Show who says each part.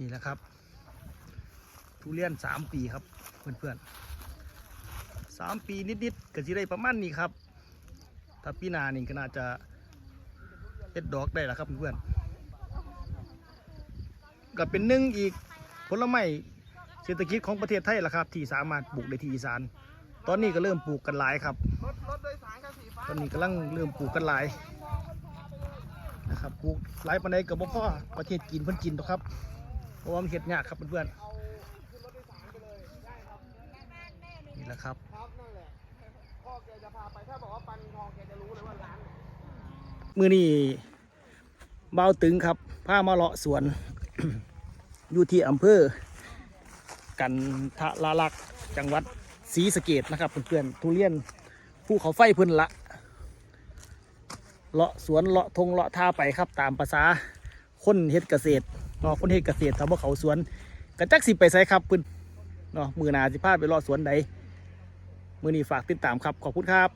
Speaker 1: นี่แหละครับ ทุเรียนสามปีครับเพื่อนๆสามปีนิดๆก็จะได้ประมาณนี้ครับ ถ้าปีหนานี่ก็น่าจะเอ็ดดอกได้แล้วครับเพื่อนๆก็เป็นหนึ่งอีกผลไม้เศรษฐกิจของประเทศไทยละครับ ที่สามารถปลูกได้ที่อีสาน ตอนนี้ก็เริ่มปลูกกันหลายครับ ตอนนี้กำลังเริ่มปลูกกันหลายนะครับปลูกหลายปันใดกับพ่อประเทศจีนเพิ่นกินตัวครับ เพราะว่ามันเห็ดยากครับเพื่อน
Speaker 2: เอาขึ้นรถโดยสารไปเลยได้ครับ
Speaker 1: ๆนี่แหละครับ
Speaker 2: ครับนั่นแหละพ่อแกจะพาไปถ้าบอกว่าปันทองแกจะรู้เลยว่าร้านไหน
Speaker 1: มือนี้เบาวตึงครับพามาเลาะสวน อยู่ที่อำเภอ กันทะลาลักษณ์จังหวัดศรีสะเกดนะครับเพื่อนๆทุเรียนภูเขาไฟเพิ่นละเลาะสวนเลาะทงเลาะท่าไปครับตามภาษาคนเฮ็ดเกษตร เนาะคนเฮ็ดเกษตรทำว่าเขาสวนกระจักสิไปใส่ครับปืนเนาะมือหนาสิพาไปรอสวนใดมือนี้ฝากติดตามครับขอบคุณครับ